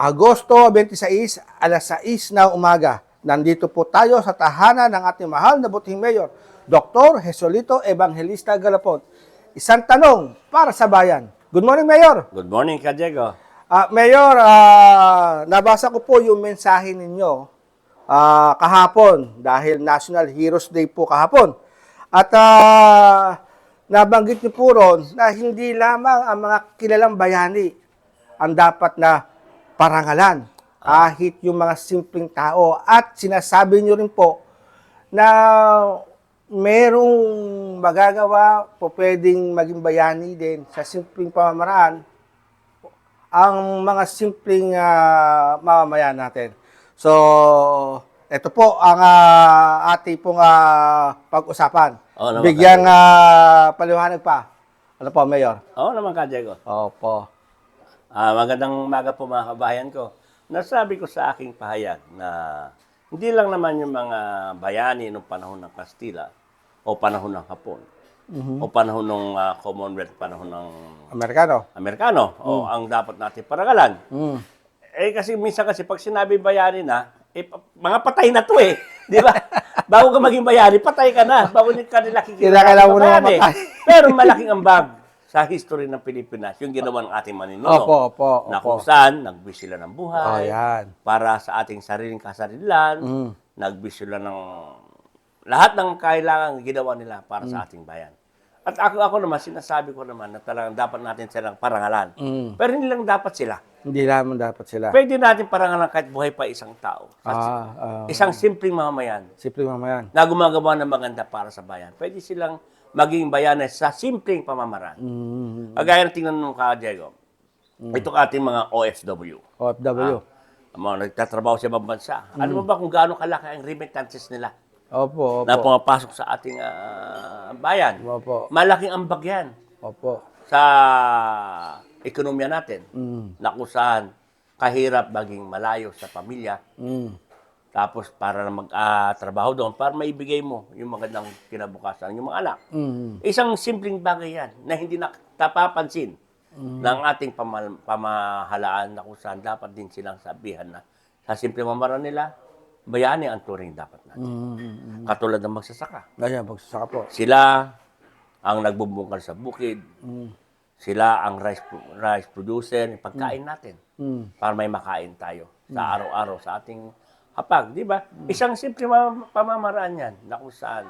Agosto 26, alas 6 na umaga. Nandito po tayo sa tahanan ng ating mahal na buting mayor, Dr. Jesolito Evangelista Galapon. Isang tanong para sa bayan. Good morning, Mayor. Good morning, Ka Diego. Ah, Mayor, ah, nabasa ko po yung mensahe ninyo ah, kahapon dahil National Heroes Day po kahapon. At ah, nabanggit niyo po ron na hindi lamang ang mga kilalang bayani ang dapat na parangalan kahit yung mga simpleng tao at sinasabi niyo rin po na merong magagawa po pwedeng maging bayani din sa simpleng pamamaraan ang mga simpleng ah, mamamayan natin. So, ito po ang ah, ating pong ah, pag-usapan. Oo naman, Bigyang ah, paliwanag pa. Ano po, Mayor? Oo naman, Ka Diego. Opo. Ah, magandang umaga po mga kabayan ko. Nasabi ko sa aking pahayag na hindi lang naman yung mga bayani noong panahon ng Kastila o panahon ng Hapon o panahon ng ah, Commonwealth, panahon ng Amerikano. Amerikano o ang dapat natin parangalan. Mm. Eh kasi minsan kasi pag sinabi bayani na, eh, mga patay na to eh. Di ba? Bago ka maging bayani, patay ka na. Bago ka nila Kailangan mo na mamatay. Pero malaking ambag sa history ng Pilipinas, yung ginawa ng ating maninuno. Opo, opo, Na opo. kung saan, nagbis sila ng Oh, buhay, yan. para sa ating sariling kasarilan, Mm. nagbis sila ng lahat ng kailangan ginawa nila para Mm. sa ating bayan. At ako, ako naman, sinasabi ko naman na talagang dapat natin silang parangalan. Mm. Pero hindi lang dapat sila. Hindi naman dapat sila. Pwede natin parangalan kahit buhay pa isang tao. Ah, ah, Isang simpleng mamamayan simpleng mamayan. na gumagawa ng maganda para sa bayan. Pwede silang maging bayanes sa simpleng pamamaraan. Mm. Kagaya ng tingnan mo ka, Diego. Ito ka ating mga OFW. OFW. Ang mga nagtatrabaho sa ibang bansa. Ano ba kung gaano kalaki ang remittances nila Opo, na opo. pumapasok sa ating ah, bayan? Opo. Malaking ambag yan Opo. sa ekonomiya natin Mm. na kung saan kahirap maging malayo sa pamilya Mm. Tapos para na mag-trabaho doon para maibigay mo yung magandang kinabukasan yung mga anak. Mm. Isang simpleng bagay yan na hindi natapapansin ng ating pamal- pamahalaan na kung saan dapat din silang sabihan na sa simpleng mamaraan nila, bayani ang turing dapat natin. Mm. Katulad ng magsasaka. Ganyan, pagsasaka po. Sila ang nagbubungkal sa bukid. Mm. Sila ang rice, rice producer, pagkain natin Mm. para may makain tayo sa araw-araw sa ating hapag, di ba? Isang simple ma- pamamaraan yan na kung saan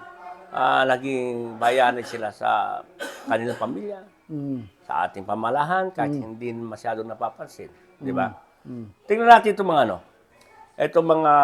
ah, naging bayani sila sa kanilang pamilya, Mm. sa ating pamalahan, kahit hindi masyado napapansin, di ba? Mm. Tingnan natin itong mga ano, itong mga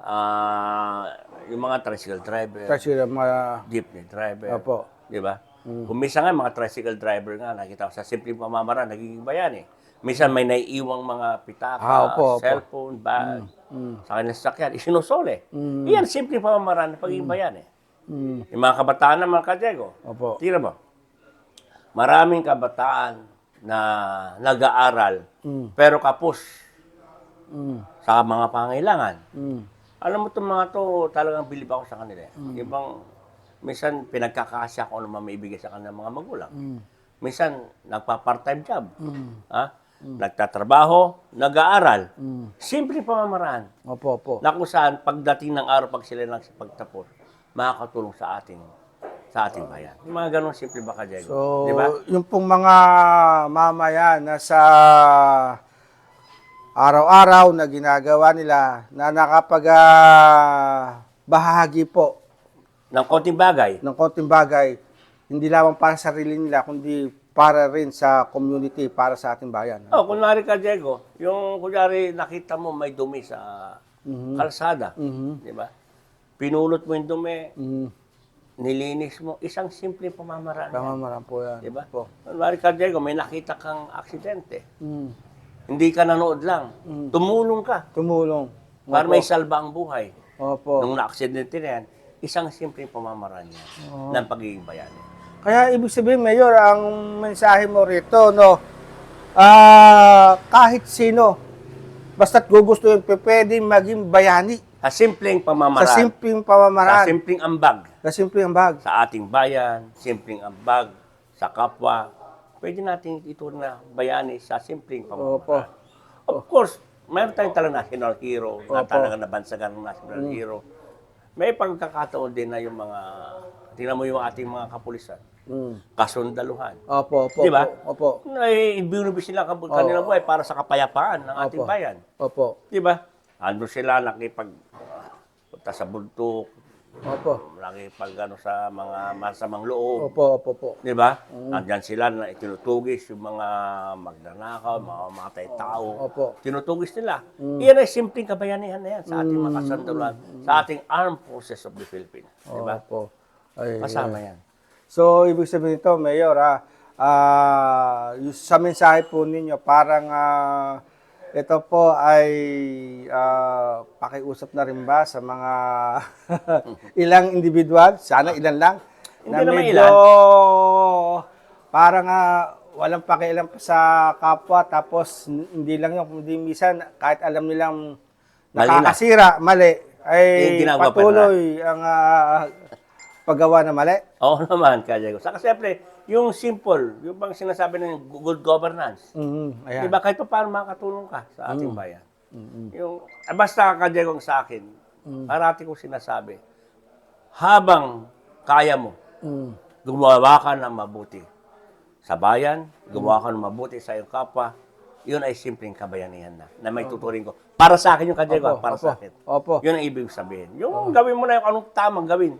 ah, yung mga tricycle driver, yung mga... jeepney driver, Opo. Di ba? Kung minsan nga, mga tricycle driver nga, nakita ko sa simpleng pamamaraan, nagiging bayan eh. Minsan may naiiwang mga pitaka, Ah, opo, opo. cellphone, bag, Mm. sa kanilang sasakyan, isinusole. Mm. Iyan, simpleng pamamaraan ng pagiging bayan eh. Mm. Yung mga kabataan naman, Kadiego, Opo. tira mo, maraming kabataan na nag-aaral, Mm. pero kapos Mm. sa mga pangailangan. Mm. Alam mo itong mga to, talagang bilib ako sa kanila. eh. Ibang, minsan pinagkakasya ko ano maibigay sa kanilang mga magulang. Mm. Minsan, nagpa-part-time job. Mm. Ha? Nagtatrabaho, nag-aaral. Mm. Simple pamamaraan. Opo, opo. Na kung saan, pagdating ng araw, pag sila lang pagtapos, makakatulong sa ating sa ating bayan. Yung mga ganun simple ba ka, Diego? So, Di ba? yung pong mga mamaya na sa araw-araw na ginagawa nila na nakapag ah, bahagi po Ng konting bagay. ng konting bagay, hindi lamang para sa sarili nila, kundi para rin sa community, para sa ating bayan. Oh, kunwari ka, Diego, yung kunwari nakita mo may dumi sa Mhm. kalsada. Mhm. Di ba? Pinulot mo yung dumi, Mhm. nilinis mo, isang simple pamamaraan. maram po yan. Di ba? Po. Kunwari ka, Diego, may nakita kang aksidente. Mhm. Hindi ka nanood lang. Mm. Tumulong ka Tumulong. para Opo. may salba ang buhay. Opo. Nung na-aksidente na yan, isang simpleng pamamaraan yan ng pagiging bayani. Kaya ibig sabihin, Mayor, ang mensahe mo rito, no, ah kahit sino, basta't gugustuhin, pwede maging bayani Sa simpleng sa pamamaraan, simpleng sa pamamaraan, simpleng ambag sa simpleng bag. sa ating bayan, simpleng ambag sa kapwa, pwede natin ito na bayani sa simpleng Opo. pamamahala. Of course, mayroon tayong talagang national hero, na Opo. talagang nabansagan ng national hero. May pagkakataon din na yung mga, tingnan mo yung ating mga kapulisan, Mm. kasundaluhan. Opo, opo. Di ba? Opo. Ay, binubis nila ang kanilang buhay para sa kapayapaan ng ating Opo. bayan. Opo. Di ba? Ando sila nakipag punta sa bundok, Opo. nakipag ano, sa mga masamang loob. Opo, opo, opo. Di ba? Andyan sila na tinutugis yung mga magnanakaw, mga matay tao. Opo. Tinutugis nila. Iyan ay simpleng kabayanihan na yan sa ating mga kasandaluhan, sa ating armed forces of the Philippines. Di ba? Opo. Ay, Kasama yan. So, ibig sabihin nito, Mayor, ah, ah, yung sa mensahe po ninyo, parang ah, ito po ay ah, pakiusap na rin ba sa mga ilang individual, sana ilan lang, Hindi naman ilan. parang ah, walang pakialam pa sa kapwa, tapos hindi lang yung, hindi minsan, kahit alam nilang na. nakakasira, mali, ay Eh, patuloy ang ah, paggawa na mali. Oo naman, Kaya Diego. Saka siyempre, yung simple, yung bang sinasabi ng good governance. Mhm, ayan. Di ba kahit pa paano makakatulong ka sa ating bayan? Yung, ah, basta kadyegong sa akin, parati ko sinasabi, habang kaya mo, Mm. gumawa ka ng mabuti sa bayan, gumawa ka ng mabuti sa iyong kapwa, yun ay simpleng kabayanihan na, na may tuturing ko. Para sa akin yung kadyego, Opo, para opo, sa akin. opo. Yun ang ibig sabihin. Yung gawin mo na yung anong tamang gawin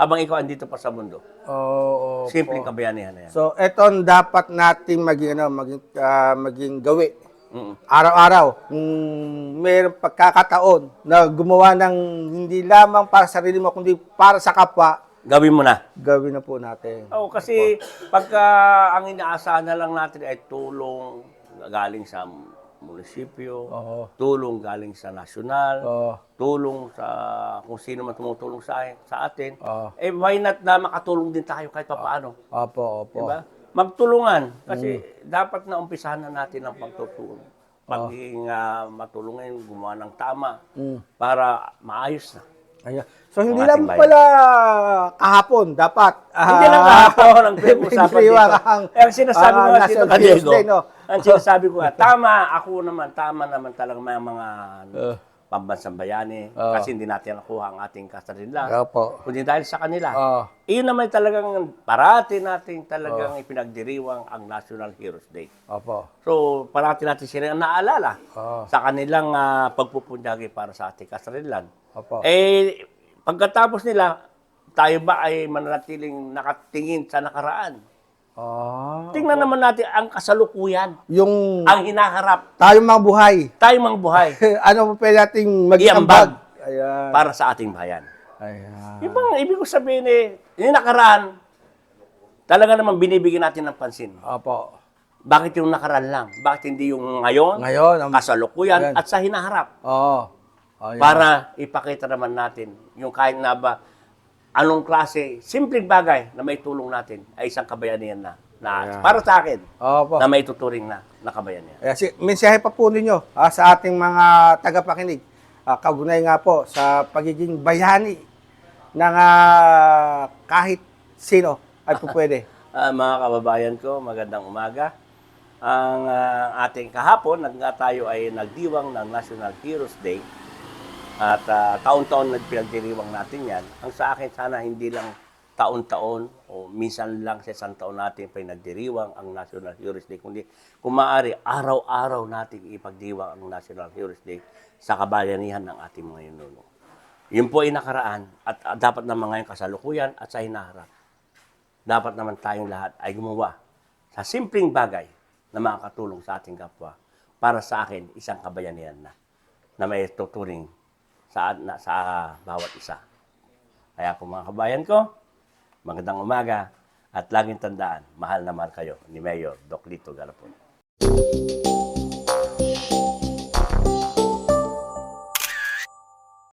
habang ikaw andito pa sa mundo. Oo. Simpleng kabayanihan na yan. So, ito ang dapat nating maging, ano, maging, ah, maging gawi. Mm. Araw-araw, kung mayroong pagkakataon na gumawa ng hindi lamang para sa sarili mo, kundi para sa kapwa, Gawin mo na. gawin na po natin. Oo, kasi pagka ang inaasahan na lang natin ay tulong galing sa munisipyo, Oo. tulong galing sa nasyonal, Oo. tulong sa kung sino man tumutulong sa, sa atin, Oo. eh why not na makatulong din tayo kahit papaano? Opo, opo. Diba? Magtulungan. Kasi dapat na umpisahan na natin ang pagtutulong. Pagiging ah, matulungan, gumawa ng tama Mm. para maayos na. Ayan. So, hindi Ang lang bayan. pala kahapon, dapat. Hindi lang kahapon ang pinag-usapan dito. ang, Eh, ang sinasabi ah, ko nga dito, Tuesday, no? ang sinasabi ko nga, tama, ako naman, tama naman talaga may mga Uh. Pambansang bayani, Uh. kasi hindi natin nakuha ang ating kasarinlan. Opo. Kundi dahil sa kanila. Oo. Iyon naman talagang parati natin talagang ipinagdiriwang ang National Heroes Day. Opo. So, parati natin sila naalala Oo. sa kanilang uh, pagpupunyagi para sa ating kasarinlan. Opo. Eh, pagkatapos nila, tayo ba ay mananatiling nakatingin sa nakaraan? Ah. Tingnan naman natin ang kasalukuyan, Yung ang hinaharap, tayong mga buhay. tayo mang buhay ano pa pwede nating Iambag. mag-ambag? Ayan. para sa ating bayan. Ayan. Yung bang ibig ko sabihin eh, yung nakaraan, talaga naman binibigyan natin ng pansin. Opo. Bakit yung nakaraan lang? Bakit hindi yung ngayon, Ngayon, ang... kasalukuyan, Ayan. at sa hinaharap? Oo. Ayan. Para ipakita naman natin yung kahit na ba anong klase, simpleng bagay na may tulong natin ay isang kabayanihan na. na Ayan. Para sa akin, Opo. na may tuturing na, na kabayanihan. Ayan, si, mensahe pa po ninyo ah, sa ating mga tagapakinig. Ah, kaugnay nga po sa pagiging bayani ng ah, kahit sino ay po pwede. Ah, mga kababayan ko, magandang umaga. Ang ah, ating kahapon, nag nga tayo ay nagdiwang ng National Heroes Day. At ah, taon-taon nagpinagdiriwang natin yan. Ang sa akin, sana hindi lang taon-taon o minsan lang sa isang taon natin pinagdiriwang ang National Heroes Day. Kundi kung maaari, araw-araw natin ipagdiwang ang National Heroes Day sa kabayanihan ng ating mga ninuno. Yun po ay nakaraan at ah, dapat naman ngayon kasalukuyan at sa hinaharap dapat naman tayong lahat ay gumawa sa simpleng bagay na makakatulong sa ating kapwa. Para sa akin, isang kabayanihan na na may tuturing sa, na, sa bawat isa. Kaya po mga kabayan ko, magandang umaga at laging tandaan, mahal na mahal kayo ni Mayor Doc Lito Galapon.